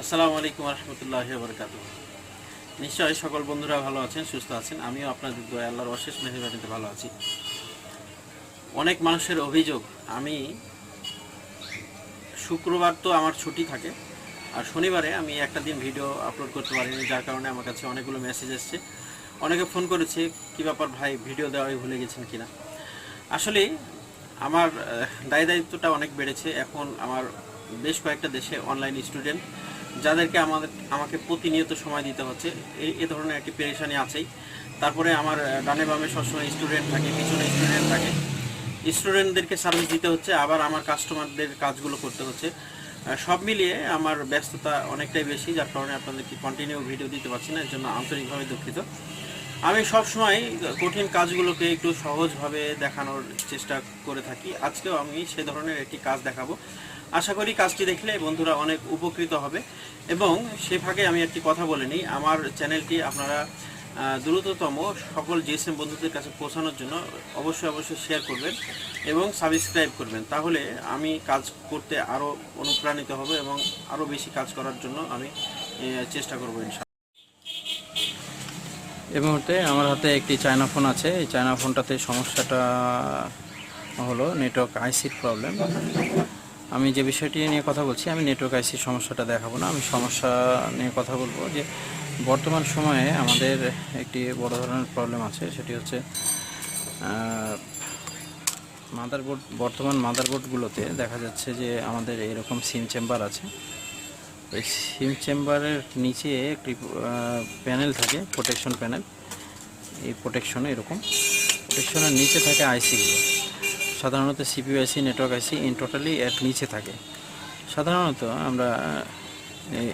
আসসালামু আলাইকুম রহমতুল্লাহ বরকাত নিশ্চয়ই সকল বন্ধুরা ভালো আছেন, সুস্থ আছেন। আমিও আপনাদের দোয়া আল্লাহর অশেষ মেহরবানিতে ভালো আছি। অনেক মানুষের অভিযোগ, আমি শুক্রবার তো আমার ছুটি থাকে, আর শনিবারে আমি একটা দিন ভিডিও আপলোড করতে পারিনি, যার কারণে আমার কাছে অনেকগুলো মেসেজ এসছে। অনেকে ফোন করেছে, কি ব্যাপার ভাই ভিডিও দেওয়াই ভুলে গেছেন কিনা? আসলে আমার দায় দায়িত্বটা অনেক বেড়েছে। এখন আমার বেশ কয়েকটা দেশে অনলাইন স্টুডেন্ট যাদেরকে আমাদের, আমাকে প্রতিনিয়ত সময় দিতে হচ্ছে এই এ ধরনের একটি পেরেশানি আছেই। তারপরে আমার ডানে বামে সবসময় স্টুডেন্ট থাকে, পিছনে স্টুডেন্ট থাকে। স্টুডেন্টদেরকে সার্ভিস দিতে হচ্ছে, আবার আমার কাস্টমারদের কাজগুলো করতে হচ্ছে। সব মিলিয়ে আমার ব্যস্ততা অনেকটাই বেশি, যার কারণে আপনাদেরকে কন্টিনিউ ভিডিও দিতে পারছি না, এর জন্য আন্তরিকভাবে দুঃখিত। আমি সবসময় কঠিন কাজগুলোকে একটু সহজভাবে দেখানোর চেষ্টা করে থাকি। আজকেও আমি সে ধরনের একটি কাজ দেখাবো। আশা করি কাজটি দেখলে বন্ধুরা অনেক উপকৃত হবে। এবং সে ফাঁকে আমি একটি কথা বলে নিই, আমার চ্যানেলটি আপনারা দ্রুততম সকল জিএসএম বন্ধুদের কাছে পৌঁছানোর জন্য অবশ্যই অবশ্যই শেয়ার করবেন এবং সাবস্ক্রাইব করবেন। তাহলে আমি কাজ করতে আরও অনুপ্রাণিত হব এবং আরও বেশি কাজ করার জন্য আমি চেষ্টা করব ইনশাআল্লাহ। এই মুহূর্তে আমার হাতে একটি চায়না ফোন আছে। এই চায়না ফোনটাতে সমস্যাটা হলো নেটওয়ার্ক আইসির প্রবলেম আমি যে বিষয়টি নিয়ে কথা বলছি, আমি নেটওয়ার্ক আইসির সমস্যাটা দেখাবো না। আমি সমস্যা নিয়ে কথা বলব যে, বর্তমান সময়ে আমাদের একটি বড় ধরনের প্রবলেম আছে, সেটি হচ্ছে মাদারবোর্ড বর্তমান মাদারবোর্ডগুলোতে দেখা যাচ্ছে যে আমাদের এরকম সিম চেম্বার আছে। ওই সিম চেম্বারের নিচে একটি প্যানেল থাকে প্রোটেকশন প্যানেল এই প্রোটেকশনে এরকম। প্রোটেকশনের নিচে থাকে আইসিগুলো সাধারণত CPU IC network IC in totally এর নিচে থাকে। সাধারণত আমরা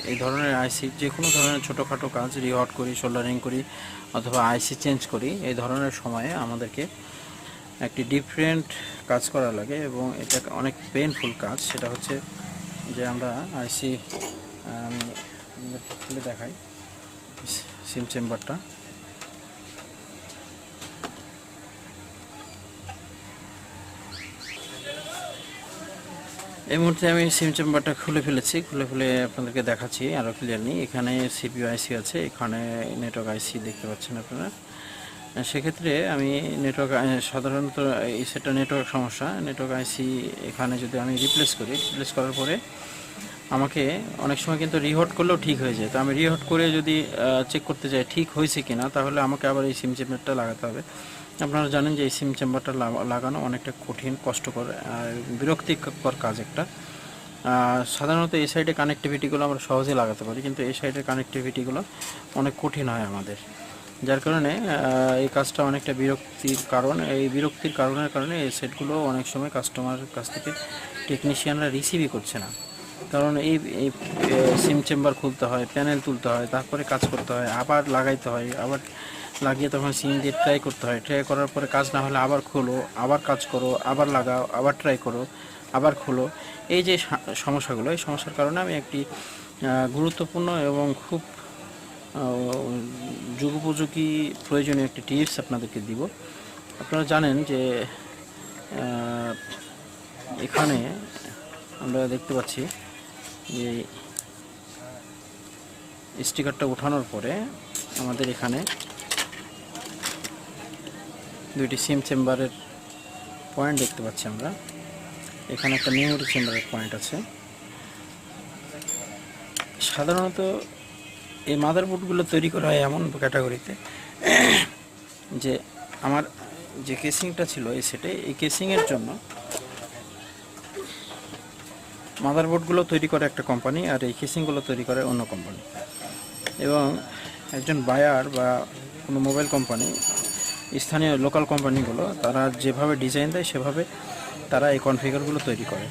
এই- ধরনের আইসি যে কোনো ধরনের ছোটোখাটো কাজ রিহট করি সোল্ডারিং করি, অথবা আইসি চেঞ্জ করি, এই ধরনের সময়ে আমাদেরকে একটি ডিফারেন্ট কাজ করা লাগে এবং এটা অনেক পেইনফুল কাজ। সেটা হচ্ছে যে আমরা আইসি খুলে দেখাই। সিম চেম্বারটা। এই মুহূর্তে আমি সিম চেম্বারটা খুলে ফেলেছি, খুলে ফেলে আপনাদেরকে দেখাচ্ছি আরও ক্লিয়ারলি এখানে সিপিউ আইসি আছে, এখানে নেটওয়ার্ক আইসি দেখতে পাচ্ছেন আপনারা। সেক্ষেত্রে আমি নেটওয়ার্ক সাধারণত এই সেটা নেটওয়ার্ক সমস্যা। নেটওয়ার্ক আইসি এখানে যদি আমি রিপ্লেস করি রিপ্লেস করার পরে আমাকে অনেক সময় কিন্তু রিহট করলেও ঠিক হয়ে যায়। তো আমি রিহট করে যদি চেক করতে যাই ঠিক হয়েছে কিনা, তাহলে আমাকে আবার এই সিম চেম্বারটা লাগাতে হবে। আপনারা জানেন যে এই সিম চেম্বারটা লাগানো অনেকটা কঠিন, কষ্টকর বিরক্তিকর কাজ একটা। সাধারণত এই সাইডে কানেক্টিভিটিগুলো আমরা সহজে লাগাতে পারি, কিন্তু এই সাইডের কানেক্টিভিটিগুলো অনেক কঠিন হয় আমাদের। যার কারণে এই কাজটা অনেকটা বিরক্তির কারণ, এই বিরক্তির কারণের কারণে এই সেটগুলো অনেক সময় কাস্টমারের কাছ থেকে টেকনিশিয়ানরা রিসিভই করছে না। কারণ এই সিম চেম্বার খুলতে হয়, প্যানেল তুলতে হয়, তারপরে কাজ করতে হয়, আবার লাগাইতে হয়, আবার লাগিয়ে তখন সিম দিয়ে ট্রাই করতে হয়। ট্রাই করার পরে কাজ না হলে আবার খোলো, আবার কাজ করো, আবার লাগাও, আবার ট্রাই করো, আবার খোলো। এই যে সমস্যাগুলো, এই সমস্যার কারণে আমি একটি গুরুত্বপূর্ণ এবং খুব যুগোপযোগী প্রয়োজনীয় একটি টিপস আপনাদেরকে দিব। আপনারা জানেন যে এখানে আমরা দেখতে পাচ্ছি যে স্টিকারটা ওঠানোর পরে আমাদের এখানে দুইটি সিম চেম্বারের পয়েন্ট দেখতে পাচ্ছি আমরা। এখানে একটা মেমোরি চেম্বারের পয়েন্ট আছে। সাধারণত এই মাদারবোর্ডগুলো তৈরি করা হয় এমন ক্যাটাগরিতে যে আমার যে কেসিংটা ছিল এই সেটে এই কেসিংয়ের জন্য মাদারবোর্ডগুলো তৈরি করে একটা কোম্পানি আর এই কেসিংগুলো তৈরি করে অন্য কোম্পানি। এবং একজন বায়ার বা কোনো মোবাইল কোম্পানি, স্থানীয় লোকাল কোম্পানিগুলো, তারা যেভাবে ডিজাইন দেয়, সেভাবে তারা এই কনফিগারগুলো তৈরি করে।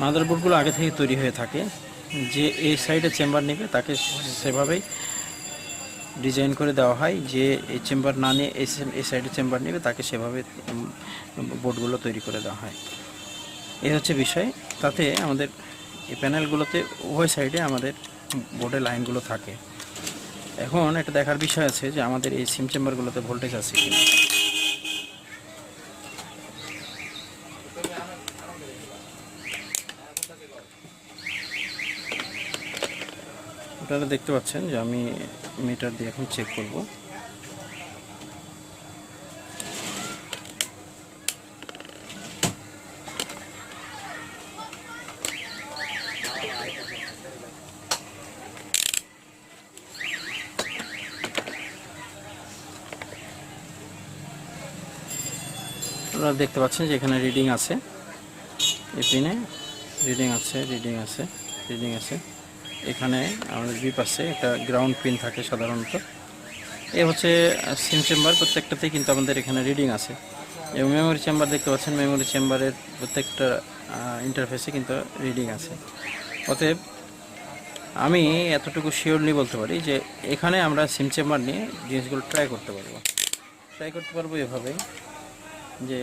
মাদারবোর্ডগুলো আগে থেকে তৈরি হয়ে থাকে। যে এই সাইডে চেম্বার নেবে, তাকে সেভাবেই ডিজাইন করে দেওয়া হয়। যে এই চেম্বার না নিয়ে এই সাইডে চেম্বার নেবে, তাকে সেভাবে বোর্ডগুলো তৈরি করে দেওয়া হয়। এই হচ্ছে বিষয়। তাতে আমাদের এই প্যানেলগুলোতে উভয় সাইডে আমাদের বোর্ডের লাইনগুলো থাকে। এখন এটা দেখার বিষয় আছে যে আমাদের এই সিম চেম্বারগুলোতে ভোল্টেজ আছে কি আপনারা দেখতে পাচ্ছেন যে আমি মিটার দিয়ে এখন চেক করব। আপনারা দেখতে পাচ্ছেন যে এখানে রিডিং আছে। এই পিনে রিডিং আছে রিডিং আছে রিডিং আছে। এখানে আমাদের বিপ পাশে একটা গ্রাউন্ড পিন থাকে সাধারণত। এ হচ্ছে সিম চেম্বার প্রত্যেকটাতেই কিন্তু আমাদের এখানে রিডিং আছে। এবং মেমোরি চেম্বার দেখতে পাচ্ছেন মেমোরি চেম্বারের প্রত্যেকটা ইন্টারফেসে কিন্তু রিডিং আছে। অতএব, আমি এতটুকু শিওরলি বলতে পারি যে এখানে আমরা সিম চেম্বার নিয়ে জিনিসগুলো ট্রাই করতে পারব। ট্রাই করতে পারব এভাবে যে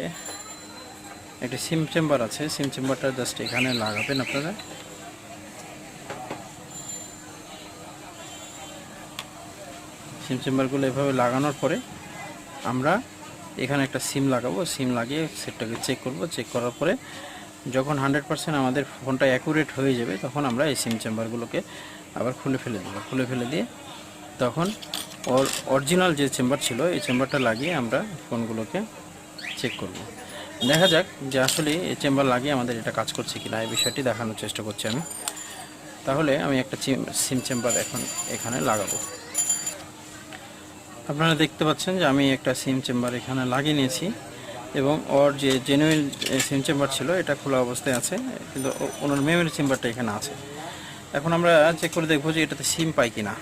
একটি সিম চেম্বার আছে, সিম চেম্বারটা জাস্ট এখানে লাগাবেন আপনারা। সিম চেম্বারগুলো এভাবে লাগানোর পরে আমরা এখানে একটা সিম লাগাবো, সিম লাগিয়ে সেটটাকে চেক করব। চেক করার পরে যখন হান্ড্রেড পার্সেন্ট আমাদের ফোনটা অ্যাকুরেট হয়ে যাবে, তখন আমরা এই সিম চেম্বারগুলোকে আবার খুলে ফেলে দেবো। খুলে ফেলে দিয়ে তখন অরিজিনাল যে চেম্বার ছিল, এই চেম্বারটা লাগিয়ে আমরা ফোনগুলোকে চেক করব। দেখা যাক যে আসলে এই চেম্বার লাগিয়ে আমাদের এটা কাজ করছে কিনা, এই বিষয়টি দেখানোর চেষ্টা করছি আমি। তাহলে আমি একটা সিম চেম্বার এখন এখানে লাগাবো। আপনারা দেখতে পাচ্ছেন যে আমি একটা সিম চেম্বার এখানে লাগিয়ে নিয়েছি এবং ওর যে জেনুইন সিম চেম্বার ছিল, এটা খোলা অবস্থায় আছে, কিন্তু ওনার মেমোরি চেম্বারটা এখানে আছে। এখন আমরা চেক করে দেখব যে এটাতে সিম পাই কিনা।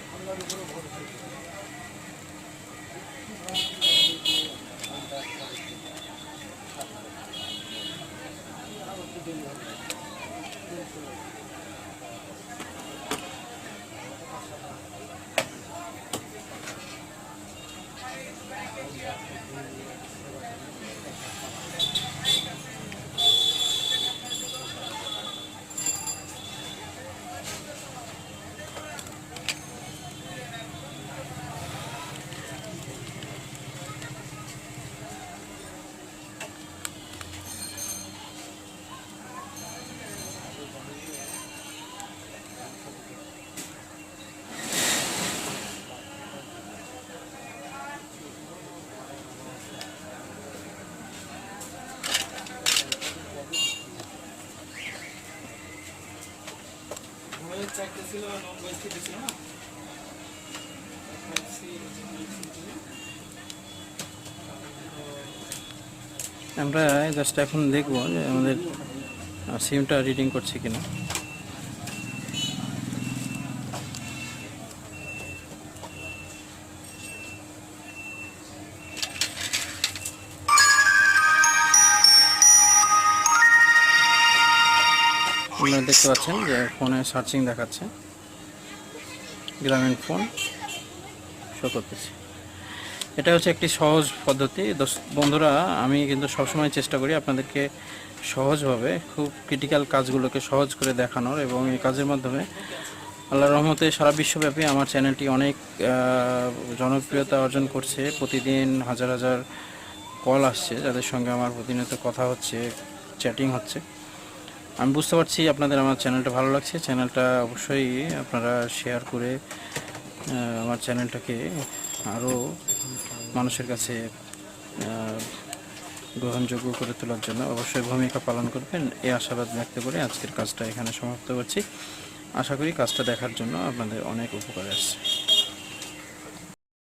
আমরা জাস্ট এখন দেখব যে আমাদের সিমটা রিডিং করছে কিনা। দেখতে পাচ্ছেন যে ফোনে সার্চিং দেখাচ্ছে। গ্রামীণ ফোন শো করতেছে। এটা হচ্ছে একটি সহজ পদ্ধতি। বন্ধুরা, আমি কিন্তু সবসময় চেষ্টা করি আপনাদেরকে সহজভাবে খুব ক্রিটিক্যাল কাজগুলোকে সহজ করে দেখানোর এবং এই কাজের মাধ্যমে আল্লাহ রহমতে সারা বিশ্বব্যাপী আমার চ্যানেলটি অনেক জনপ্রিয়তা অর্জন করছে। প্রতিদিন হাজার হাজার কল আসছে, যাদের সঙ্গে আমার প্রতিনিয়ত কথা হচ্ছে চ্যাটিং হচ্ছে। আমি বুঝতে পারছি আপনাদের আমার চ্যানেলটা ভালো লাগছে। চ্যানেলটা অবশ্যই আপনারা শেয়ার করে আমার চ্যানেলটাকে আরও মানুষের কাছে গ্রহণযোগ্য করে তোলার জন্য অবশ্যই ভূমিকা পালন করবেন। এই আশাবাদ ব্যক্ত করে আজকের কাজটা এখানে সমাপ্ত করছি। আশা করি কাজটা দেখার জন্য আপনাদের অনেক উপকার আসছে।